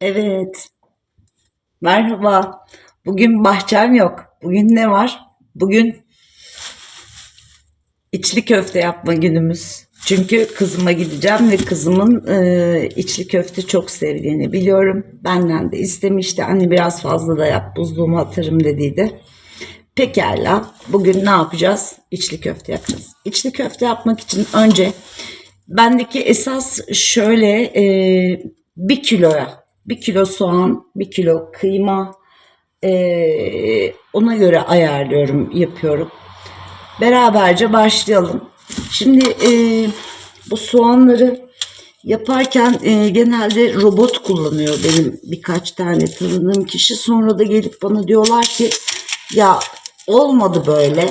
Evet. Merhaba. Bugün bahçem yok. Bugün ne var? Bugün içli köfte yapma günümüz. Çünkü kızıma gideceğim ve kızımın e, içli köfte çok sevdiğini biliyorum. Benden de istemişti. Anne biraz fazla da yap buzluğuma atarım dediydi. Pekala. Bugün ne yapacağız? İçli köfte yapacağız. İçli köfte yapmak için önce bendeki esas şöyle e, bir kiloya bir kilo soğan, bir kilo kıyma e, ona göre ayarlıyorum, yapıyorum. Beraberce başlayalım. Şimdi e, bu soğanları yaparken e, genelde robot kullanıyor benim birkaç tane tanıdığım kişi. Sonra da gelip bana diyorlar ki ya olmadı böyle.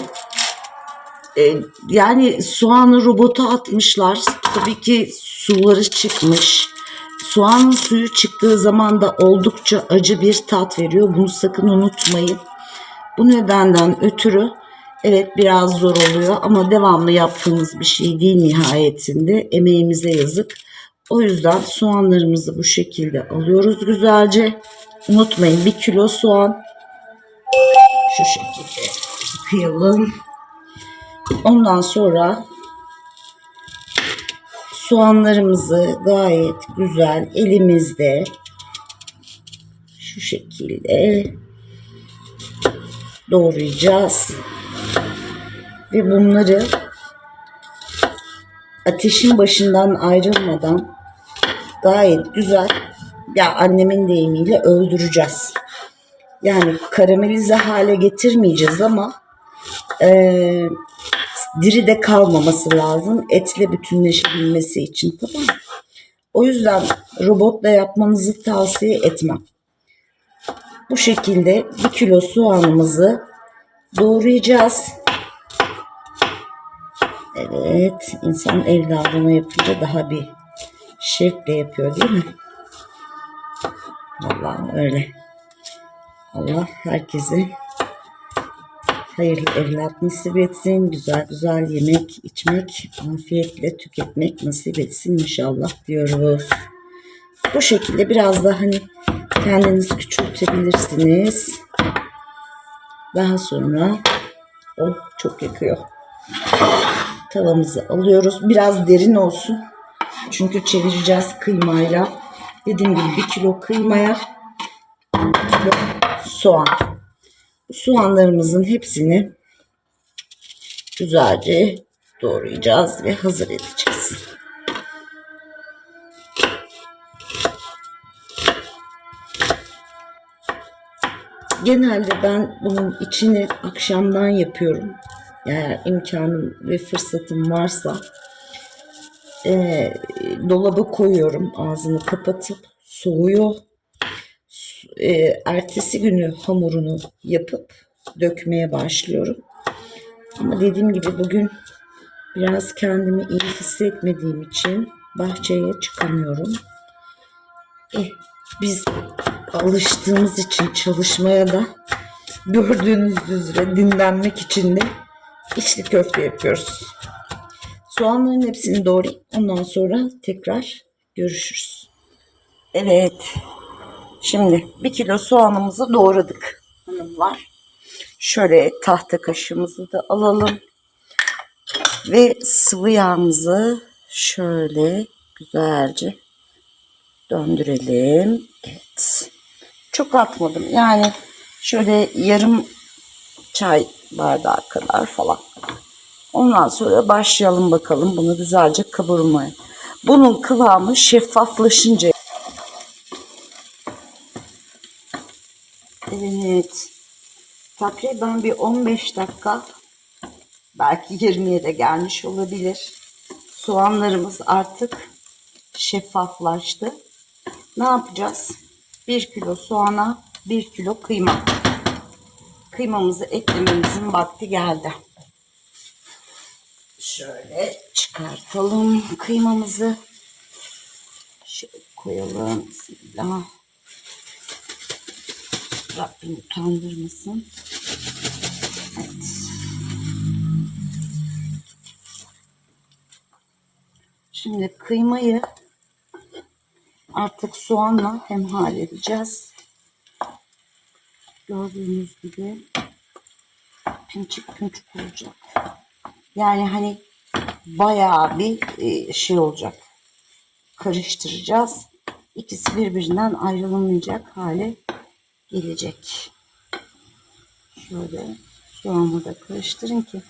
E, yani soğanı robota atmışlar. Tabii ki suları çıkmış. Soğanın suyu çıktığı zaman da oldukça acı bir tat veriyor. Bunu sakın unutmayın. Bu nedenden ötürü evet biraz zor oluyor ama devamlı yaptığımız bir şey değil nihayetinde. Emeğimize yazık. O yüzden soğanlarımızı bu şekilde alıyoruz güzelce. Unutmayın bir kilo soğan şu şekilde kıyalım. Ondan sonra soğanlarımızı gayet güzel elimizde şu şekilde doğrayacağız. Ve bunları ateşin başından ayrılmadan gayet güzel ya annemin deyimiyle öldüreceğiz. Yani karamelize hale getirmeyeceğiz ama eee diri de kalmaması lazım. Etle bütünleşebilmesi için tamam mı? O yüzden robotla yapmanızı tavsiye etmem. Bu şekilde bir kilo soğanımızı doğrayacağız. Evet, insan evladına yapınca daha bir şevkle yapıyor değil mi? Vallahi öyle. Allah herkese hayırlı evlat nasip etsin. Güzel güzel yemek, içmek, afiyetle tüketmek nasip etsin inşallah diyoruz. Bu şekilde biraz da hani kendiniz küçültebilirsiniz. Daha sonra o çok yakıyor. Tavamızı alıyoruz. Biraz derin olsun. Çünkü çevireceğiz kıymayla. Dediğim gibi bir kilo kıymaya bir kilo soğan soğanlarımızın hepsini güzelce doğrayacağız ve hazır edeceğiz. Genelde ben bunun içini akşamdan yapıyorum. Eğer imkanım ve fırsatım varsa e, dolaba koyuyorum ağzını kapatıp soğuyor e, ertesi günü hamurunu yapıp dökmeye başlıyorum. Ama dediğim gibi bugün biraz kendimi iyi hissetmediğim için bahçeye çıkamıyorum. Eh, biz alıştığımız için çalışmaya da gördüğünüz üzere dinlenmek için de içli köfte yapıyoruz. Soğanların hepsini doğrayıp ondan sonra tekrar görüşürüz. Evet, Şimdi bir kilo soğanımızı doğradık hanımlar. Şöyle tahta kaşığımızı da alalım. Ve sıvı yağımızı şöyle güzelce döndürelim. Evet. Çok atmadım. Yani şöyle yarım çay bardağı kadar falan. Ondan sonra başlayalım bakalım bunu güzelce kavurmaya. Bunun kıvamı şeffaflaşınca Evet. Takriben bir 15 dakika belki 20'ye de gelmiş olabilir. Soğanlarımız artık şeffaflaştı. Ne yapacağız? 1 kilo soğana 1 kilo kıyma. Kıymamızı eklememizin vakti geldi. Şöyle çıkartalım kıymamızı. Şöyle koyalım. Bismillah. Rabbim utandırmasın. Evet. Şimdi kıymayı Artık soğanla hemhal edeceğiz. Gördüğünüz gibi pinçik pinçik olacak. Yani hani bayağı bir e, şey olacak. Karıştıracağız. İkisi birbirinden ayrılamayacak hale gelecek. Şöyle soğanı da karıştırın ki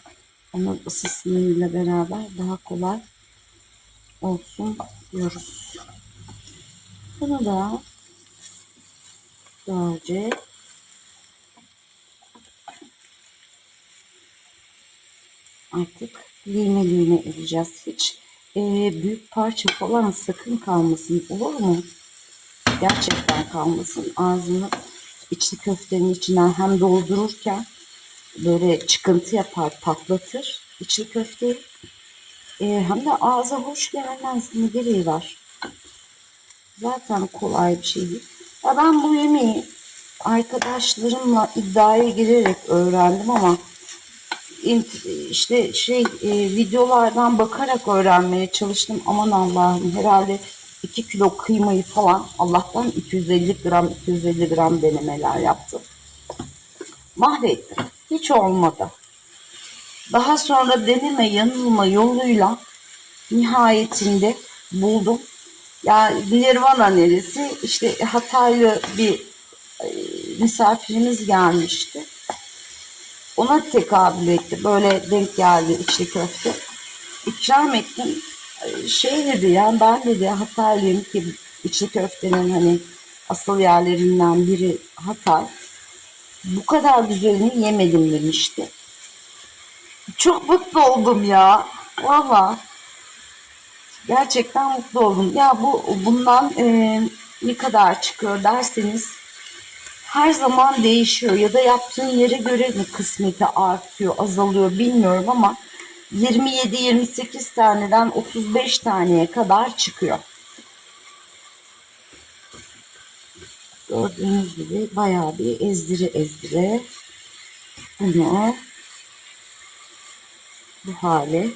onun ısısıyla beraber daha kolay olsun diyoruz. Bunu da güzelce artık lime lime edeceğiz. Hiç e, büyük parça falan sakın kalmasın olur mu? Gerçekten kalmasın. Ağzını içli köftenin içinden hem doldururken böyle çıkıntı yapar, patlatır içli köfteyi. E, hem de ağza hoş gelmez. Gereği var? Zaten kolay bir şey değil. Ya ben bu yemeği arkadaşlarımla iddiaya girerek öğrendim ama işte şey e, videolardan bakarak öğrenmeye çalıştım. Aman Allah'ım herhalde 2 kilo kıymayı falan Allah'tan 250 gram 250 gram denemeler yaptım. Mahvettim. Hiç olmadı. Daha sonra deneme yanılma yoluyla nihayetinde buldum. Ya Nirvana neresi? İşte Hataylı bir e, misafirimiz gelmişti. Ona tekabül etti. Böyle denk geldi içli köfte. İkram ettim. Şey dedi ya ben dedi Hataylıyım ki içli köftenin hani asıl yerlerinden biri Hatay. Bu kadar güzelini yemedim demişti. Çok mutlu oldum ya. Valla. Gerçekten mutlu oldum. Ya bu bundan e, ne kadar çıkıyor derseniz her zaman değişiyor ya da yaptığın yere göre mi kısmeti artıyor, azalıyor bilmiyorum ama 27-28 taneden 35 taneye kadar çıkıyor. Gördüğünüz gibi bayağı bir ezdire ezdire bunu bu hale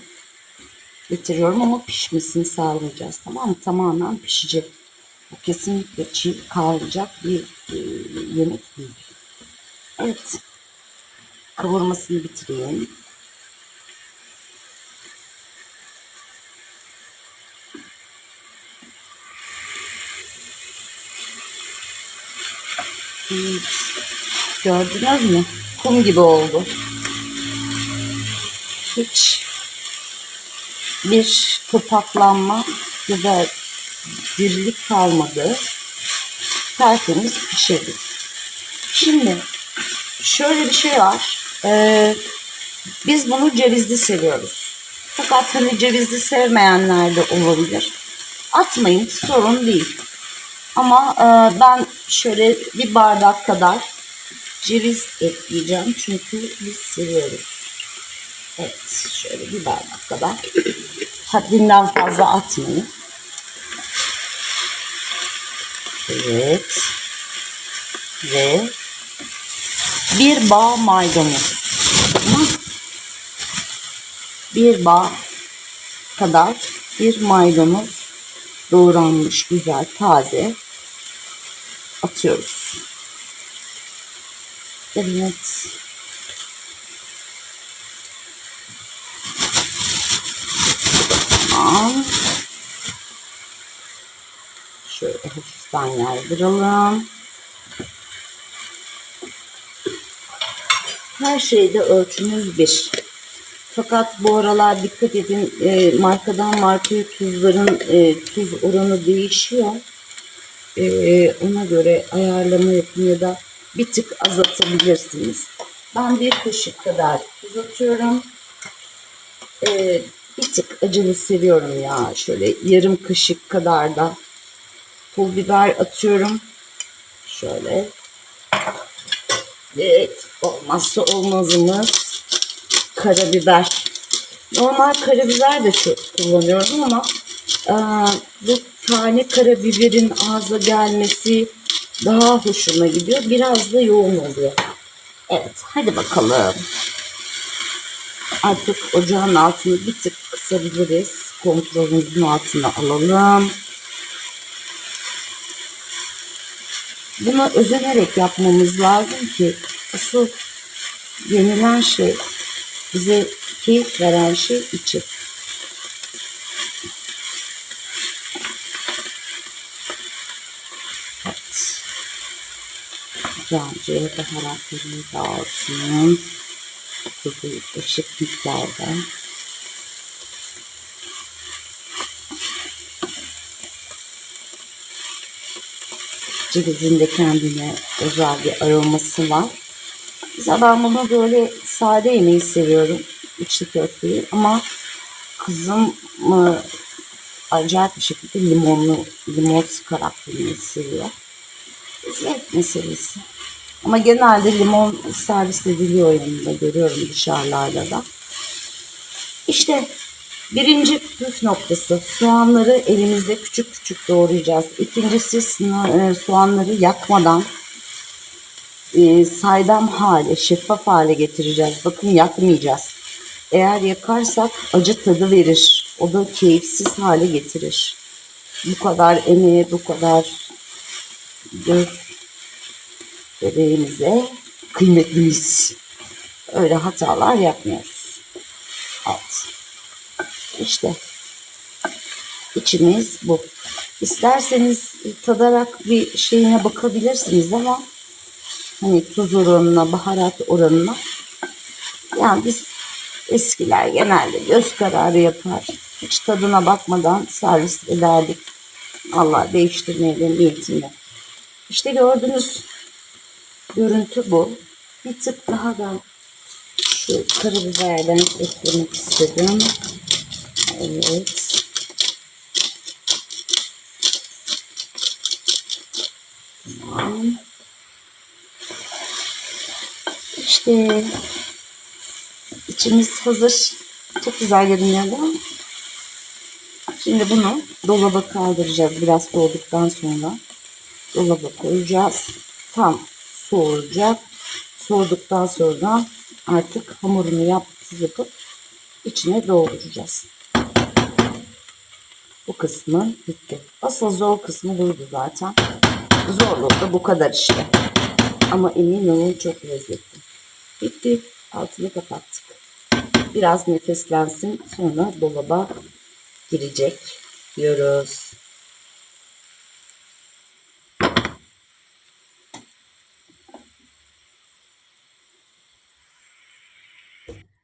getiriyorum ama pişmesini sağlayacağız. Tamam mı? Tamamen pişecek. Bu kesinlikle çiğ kalacak bir e, yemek değil. Evet. Kavurmasını bitireyim. Gördünüz mü? Kum gibi oldu. Hiç bir topaklanma ya da dirilik kalmadı. Tertemiz pişirdik. Şimdi şöyle bir şey var. Ee, biz bunu cevizli seviyoruz. Fakat hani cevizli sevmeyenler de olabilir. Atmayın sorun değil. Ama e, ben şöyle bir bardak kadar ceviz ekleyeceğim. Çünkü biz seviyoruz. Evet şöyle bir bardak kadar. Haddinden fazla atmayın. Evet. Ve bir bağ maydanoz. Bir bağ kadar bir maydanoz doğranmış güzel taze atıyoruz. Evet. Tamam. Şöyle hafiften yaydıralım. Her şeyde ölçümüz bir. Fakat bu aralar dikkat edin e, markadan markaya tuzların e, tuz oranı değişiyor. E, ona göre ayarlama yapın ya da bir tık azaltabilirsiniz. Ben bir kaşık kadar tuz atıyorum. E, bir tık acılı seviyorum ya. Şöyle yarım kaşık kadar da pul biber atıyorum. Şöyle. Evet. Olmazsa olmazımız karabiber. Normal karabiber de çok kullanıyorum ama e, bu tane karabiberin ağza gelmesi daha hoşuma gidiyor. Biraz da yoğun oluyor. Evet. Hadi bakalım. Artık ocağın altını bir tık kısabiliriz. Kontrolümüzün altına alalım. Buna özenerek yapmamız lazım ki asıl yenilen şey bize keyif veren şey içi. Güzelce baharatlarını dağıtın. Tuzu eşit miktarda. Cevizin kendine özel bir aroması var. Mesela ben bunu böyle sade yemeyi seviyorum. içli köfteyi ama kızım mı acayip bir şekilde limonlu, limon sıkarak yemeyi seviyor. Zevk meselesi. Ama genelde limon servis ediliyor yanında görüyorum dışarılarda da. İşte birinci püf noktası soğanları elimizde küçük küçük doğrayacağız. İkincisi e, soğanları yakmadan e, saydam hale, şeffaf hale getireceğiz. Bakın yakmayacağız. Eğer yakarsak acı tadı verir. O da keyifsiz hale getirir. Bu kadar emeğe, bu kadar göz bebeğimize kıymetlimiz. Öyle hatalar yapmıyoruz. Evet. İşte içimiz bu. İsterseniz tadarak bir şeyine bakabilirsiniz ama hani tuz oranına, baharat oranına yani biz eskiler genelde göz kararı yapar. Hiç tadına bakmadan servis ederdik. Allah değiştirmeye de. İşte gördünüz görüntü bu. Bir tık daha da şu karabiberden eklemek istedim. Evet. Tamam. İşte içimiz hazır. Çok güzel görünüyor değil mi? Şimdi bunu dolaba kaldıracağız biraz soğuduktan sonra. Dolaba koyacağız. Tam soğuyacak. Soğuduktan sonra artık hamurunu yapıp yapıp içine dolduracağız. Bu kısmı bitti. Asıl zor kısmı buydu zaten. Zorluğu da bu kadar işte. Ama emin olun çok lezzetli. Bitti. Altını kapattık. Biraz nefeslensin. Sonra dolaba girecek diyoruz.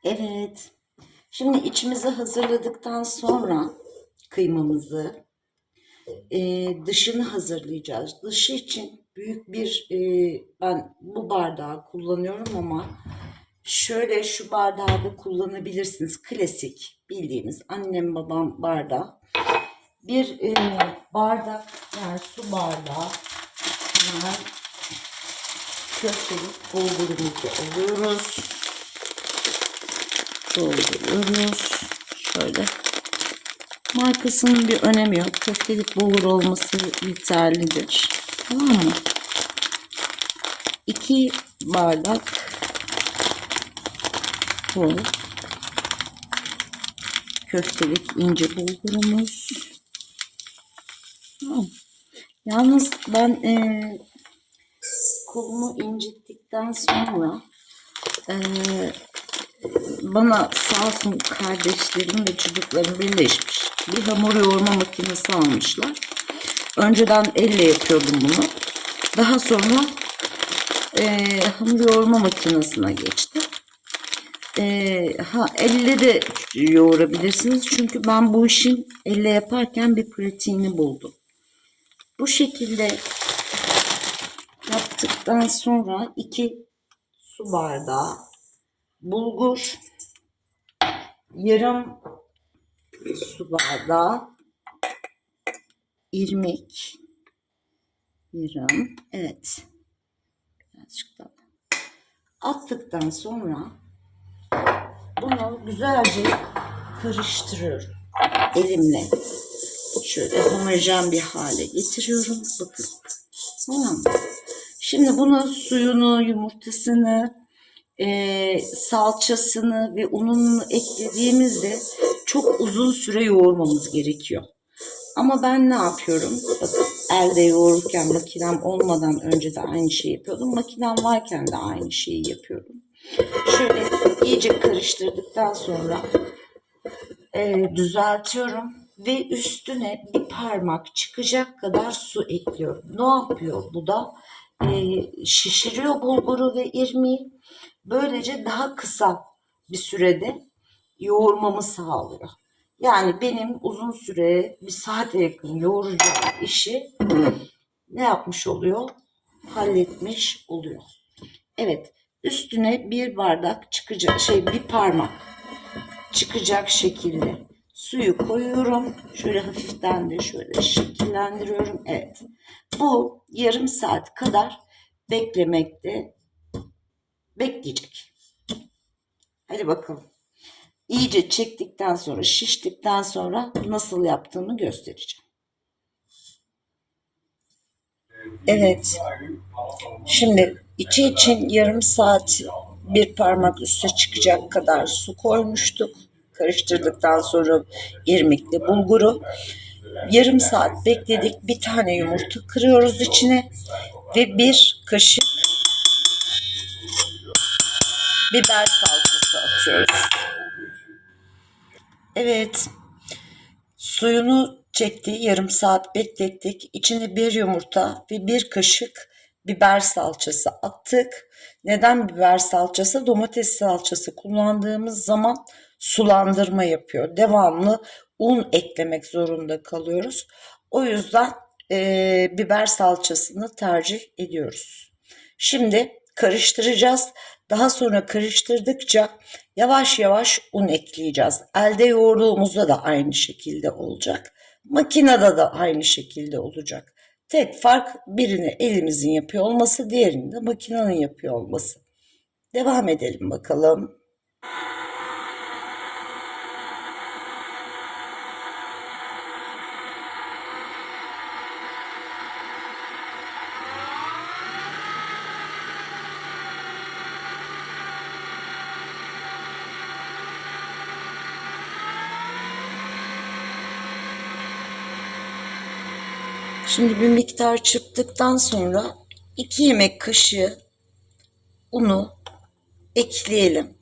Evet. Şimdi içimizi hazırladıktan sonra kıymamızı e, dışını hazırlayacağız. Dışı için büyük bir e, ben bu bardağı kullanıyorum ama şöyle şu bardağı da kullanabilirsiniz. Klasik bildiğimiz annem babam bardağı. Bir e, bardak yani su bardağı hemen köftelik bulgurumuzu alıyoruz. Dolduruyoruz. Şöyle Markasının bir önemi yok. Köftelik bulgur olması yeterlidir. Tamam mı? 2 bardak bu köftelik ince bulgurumuz. Tamam. Yalnız ben e, kolumu incittikten sonra e, bana sağ olsun kardeşlerim ve çocuklarım birleşmiş. Bir hamur yoğurma makinesi almışlar. Önceden elle yapıyordum bunu. Daha sonra e, hamur yoğurma makinesine geçtim. E, ha, elle de yoğurabilirsiniz. Çünkü ben bu işin elle yaparken bir pratiğini buldum. Bu şekilde yaptıktan sonra iki su bardağı bulgur, yarım su bardağı irmik, yarım, evet, birazcık daha attıktan sonra bunu güzelce karıştırıyorum elimle. Şöyle homojen bir hale getiriyorum. Bakın. Tamam? Şimdi bunu suyunu, yumurtasını, e, salçasını ve ununu eklediğimizde çok uzun süre yoğurmamız gerekiyor. Ama ben ne yapıyorum? Bakın elde yoğururken makinem olmadan önce de aynı şeyi yapıyordum. Makinem varken de aynı şeyi yapıyordum. Şöyle iyice karıştırdıktan sonra e, düzeltiyorum ve üstüne bir parmak çıkacak kadar su ekliyorum. Ne yapıyor bu da? E, şişiriyor bulguru ve irmiği. Böylece daha kısa bir sürede yoğurmamı sağlıyor. Yani benim uzun süre bir saate yakın yoğuracağım işi ne yapmış oluyor? Halletmiş oluyor. Evet, üstüne bir bardak çıkacak şey bir parmak çıkacak şekilde suyu koyuyorum. Şöyle hafiften de şöyle şekillendiriyorum. Evet. Bu yarım saat kadar beklemekte bekleyecek. Hadi bakalım. İyice çektikten sonra, şiştikten sonra nasıl yaptığımı göstereceğim. Evet. Şimdi içi için yarım saat bir parmak üste çıkacak kadar su koymuştuk. Karıştırdıktan sonra irmikli bulguru. Yarım saat bekledik. Bir tane yumurta kırıyoruz içine ve bir kaşık biber salçası atıyoruz. Evet. Suyunu çekti. Yarım saat beklettik. İçine bir yumurta ve bir kaşık biber salçası attık. Neden biber salçası? Domates salçası kullandığımız zaman sulandırma yapıyor. Devamlı un eklemek zorunda kalıyoruz. O yüzden e, biber salçasını tercih ediyoruz. Şimdi karıştıracağız. Daha sonra karıştırdıkça yavaş yavaş un ekleyeceğiz. Elde yoğurduğumuzda da aynı şekilde olacak. Makinede de aynı şekilde olacak. Tek fark birini elimizin yapıyor olması, diğerini de makinenin yapıyor olması. Devam edelim bakalım. Şimdi bir miktar çırptıktan sonra 2 yemek kaşığı unu ekleyelim.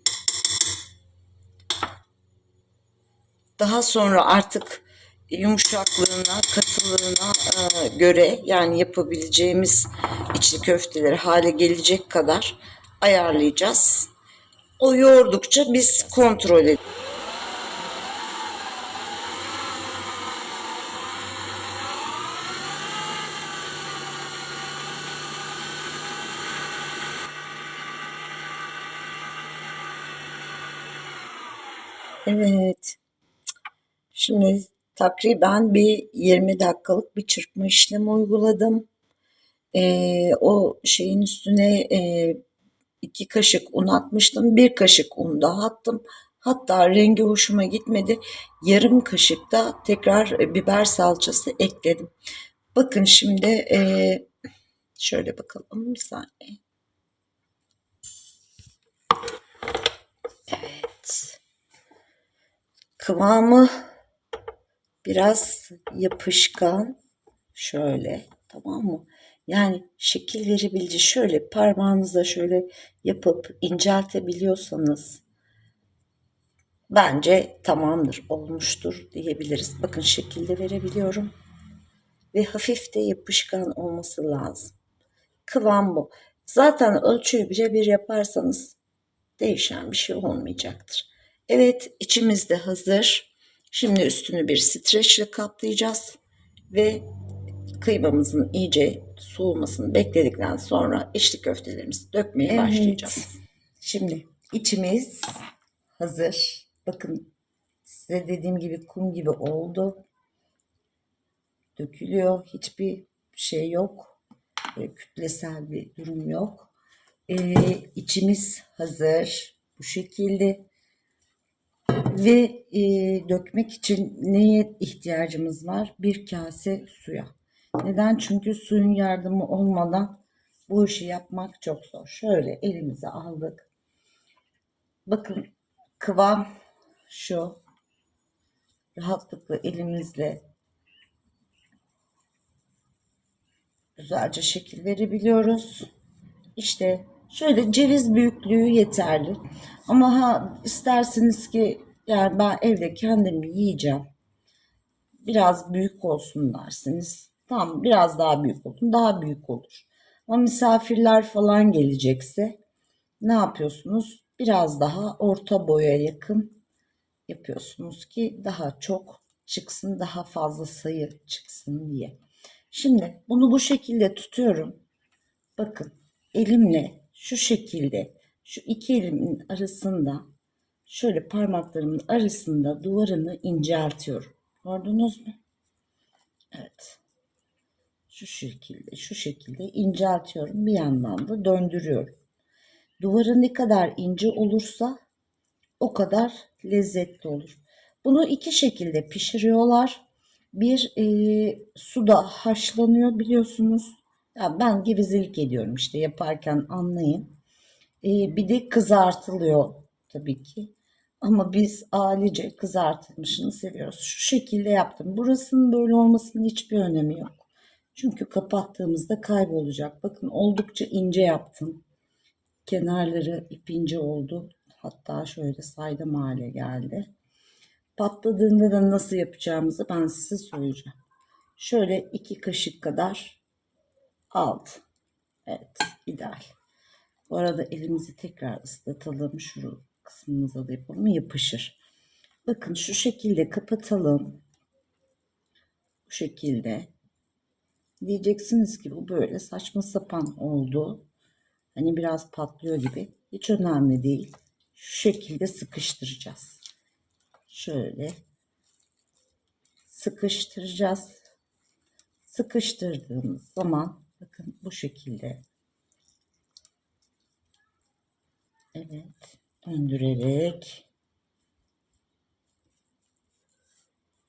Daha sonra artık yumuşaklığına, katılığına e, göre yani yapabileceğimiz içli köfteleri hale gelecek kadar ayarlayacağız. O yoğurdukça biz kontrol edelim. Evet. Şimdi takriben bir 20 dakikalık bir çırpma işlemi uyguladım. Ee, o şeyin üstüne e, iki kaşık un atmıştım. Bir kaşık un daha attım. Hatta rengi hoşuma gitmedi. Yarım kaşık da tekrar biber salçası ekledim. Bakın şimdi e, şöyle bakalım bir saniye. Kıvamı biraz yapışkan. Şöyle tamam mı? Yani şekil verebileceği şöyle parmağınızla şöyle yapıp inceltebiliyorsanız bence tamamdır, olmuştur diyebiliriz. Bakın şekilde verebiliyorum. Ve hafif de yapışkan olması lazım. Kıvam bu. Zaten ölçüyü birebir yaparsanız değişen bir şey olmayacaktır. Evet içimiz de hazır. Şimdi üstünü bir streçle kaplayacağız ve kıymamızın iyice soğumasını bekledikten sonra içli köftelerimizi dökmeye Evet. başlayacağız. Şimdi içimiz hazır. Bakın size dediğim gibi kum gibi oldu. Dökülüyor. Hiçbir şey yok. Böyle kütlesel bir durum yok. Ee, içimiz hazır. Bu şekilde. Ve e, dökmek için neye ihtiyacımız var? Bir kase suya. Neden? Çünkü suyun yardımı olmadan bu işi yapmak çok zor. Şöyle elimize aldık. Bakın kıvam şu. Rahatlıkla elimizle güzelce şekil verebiliyoruz. İşte şöyle ceviz büyüklüğü yeterli. Ama ha isterseniz ki yani ben evde kendim yiyeceğim. Biraz büyük olsun dersiniz. Tamam biraz daha büyük olsun. Daha büyük olur. Ama misafirler falan gelecekse ne yapıyorsunuz? Biraz daha orta boya yakın yapıyorsunuz ki daha çok çıksın, daha fazla sayı çıksın diye. Şimdi bunu bu şekilde tutuyorum. Bakın elimle şu şekilde şu iki elimin arasında şöyle parmaklarımın arasında duvarını inceltiyorum. Gördünüz mü? Evet. Şu şekilde, şu şekilde inceltiyorum. Bir yandan da döndürüyorum. Duvarı ne kadar ince olursa o kadar lezzetli olur. Bunu iki şekilde pişiriyorlar. Bir e, suda haşlanıyor biliyorsunuz. Ya ben gevezelik ediyorum işte yaparken anlayın. E, bir de kızartılıyor tabii ki. Ama biz ailece kızartılmışını seviyoruz. Şu şekilde yaptım. Burasının böyle olmasının hiçbir önemi yok. Çünkü kapattığımızda kaybolacak. Bakın oldukça ince yaptım. Kenarları ip ince oldu. Hatta şöyle saydam hale geldi. Patladığında da nasıl yapacağımızı ben size söyleyeceğim. Şöyle iki kaşık kadar aldım. Evet ideal. Bu arada elimizi tekrar ıslatalım. Şu kısmımıza da yapalım. Yapışır. Bakın şu şekilde kapatalım. Bu şekilde. Diyeceksiniz ki bu böyle saçma sapan oldu. Hani biraz patlıyor gibi. Hiç önemli değil. Şu şekilde sıkıştıracağız. Şöyle sıkıştıracağız. Sıkıştırdığımız zaman bakın bu şekilde Evet. Döndürerek.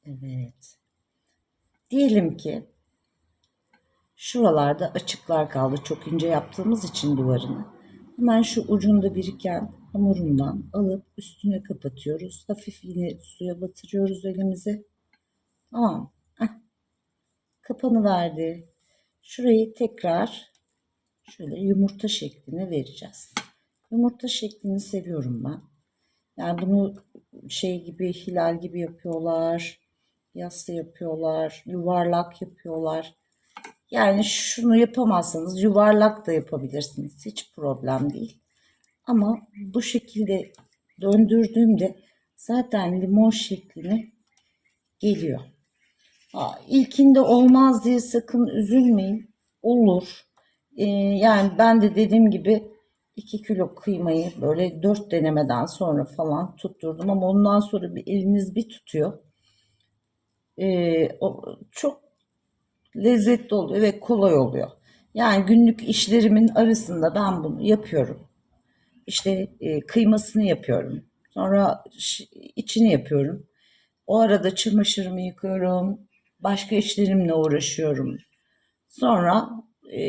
Evet. Diyelim ki şuralarda açıklar kaldı. Çok ince yaptığımız için duvarını. Hemen şu ucunda biriken hamurundan alıp üstüne kapatıyoruz. Hafif yine suya batırıyoruz elimizi. Tamam. Heh. Kapanı verdi. Şurayı tekrar şöyle yumurta şekline vereceğiz. Yumurta şeklini seviyorum ben. Yani bunu şey gibi hilal gibi yapıyorlar. Yassı yapıyorlar. Yuvarlak yapıyorlar. Yani şunu yapamazsanız yuvarlak da yapabilirsiniz. Hiç problem değil. Ama bu şekilde döndürdüğümde zaten limon şeklini geliyor. Aa, ilkinde olmaz diye sakın üzülmeyin. Olur. Ee, yani ben de dediğim gibi 2 kilo kıymayı böyle 4 denemeden sonra falan tutturdum ama ondan sonra bir eliniz bir tutuyor. Ee, o çok lezzetli oluyor ve kolay oluyor. Yani günlük işlerimin arasında ben bunu yapıyorum. İşte e, kıymasını yapıyorum. Sonra içini yapıyorum. O arada çamaşırımı yıkıyorum. Başka işlerimle uğraşıyorum. Sonra e,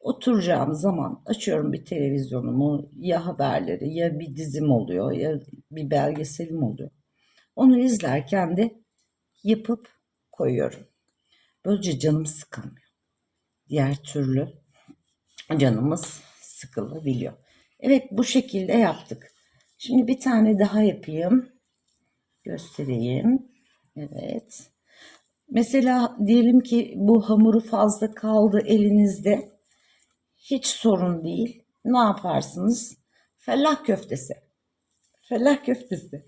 oturacağım zaman açıyorum bir televizyonumu ya haberleri ya bir dizim oluyor ya bir belgeselim oluyor. Onu izlerken de yapıp koyuyorum. Böylece canım sıkılmıyor. Diğer türlü canımız sıkılabiliyor. Evet bu şekilde yaptık. Şimdi bir tane daha yapayım. Göstereyim. Evet. Mesela diyelim ki bu hamuru fazla kaldı elinizde. Hiç sorun değil. Ne yaparsınız? Fellah köftesi. Fellah köftesi.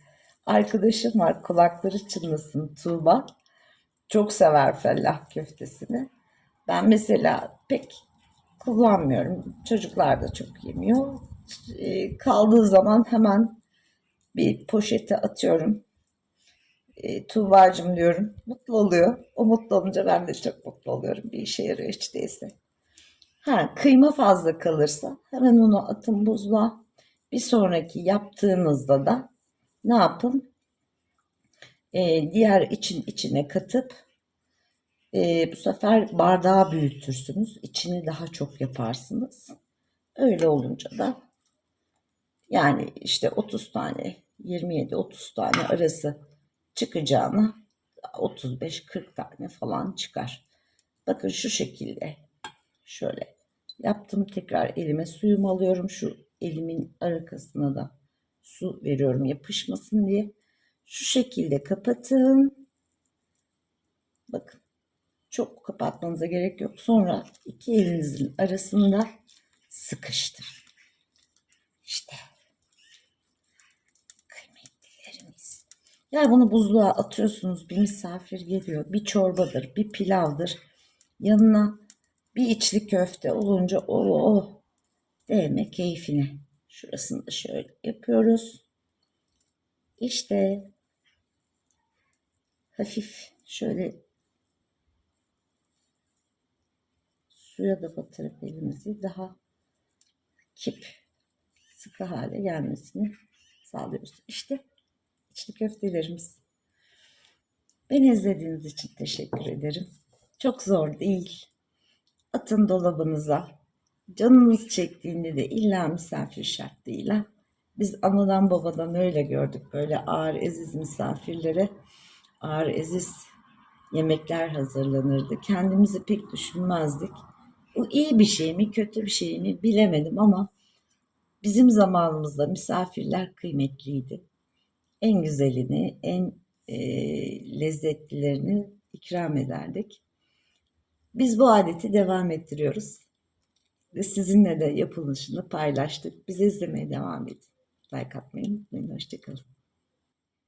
Arkadaşım var kulakları çınlasın Tuğba. Çok sever fellah köftesini. Ben mesela pek kullanmıyorum. Çocuklar da çok yemiyor. E, kaldığı zaman hemen bir poşete atıyorum. E, Tuğba'cığım diyorum. Mutlu oluyor. O mutlu olunca ben de çok mutlu oluyorum. Bir işe yarıyor hiç değilse. Ha, kıyma fazla kalırsa hemen onu atın buzluğa. Bir sonraki yaptığınızda da ne yapın? Ee, diğer için içine katıp e, bu sefer bardağı büyütürsünüz. İçini daha çok yaparsınız. Öyle olunca da yani işte 30 tane 27-30 tane arası çıkacağına 35-40 tane falan çıkar. Bakın şu şekilde Şöyle yaptım. Tekrar elime suyumu alıyorum. Şu elimin arkasına da su veriyorum yapışmasın diye. Şu şekilde kapatın. Bakın. Çok kapatmanıza gerek yok. Sonra iki elinizin arasında sıkıştır. İşte kıymetlilerimiz. Ya bunu buzluğa atıyorsunuz. Bir misafir geliyor. Bir çorbadır, bir pilavdır. Yanına bir içli köfte olunca o oh, değme keyfine. Şurasını da şöyle yapıyoruz. İşte hafif şöyle suya da batırıp elimizi daha kip sıkı hale gelmesini sağlıyoruz. İşte içli köftelerimiz. Beni izlediğiniz için teşekkür ederim. Çok zor değil. Atın dolabınıza. Canınız çektiğinde de illa misafir şart değil ha. Biz anadan babadan öyle gördük. Böyle ağır eziz misafirlere ağır eziz yemekler hazırlanırdı. Kendimizi pek düşünmezdik. Bu iyi bir şey mi kötü bir şey mi bilemedim ama bizim zamanımızda misafirler kıymetliydi. En güzelini, en e, lezzetlilerini ikram ederdik. Biz bu adeti devam ettiriyoruz. Ve sizinle de yapılışını paylaştık. Bizi izlemeye devam edin. Like atmayı unutmayın. Hoşçakalın.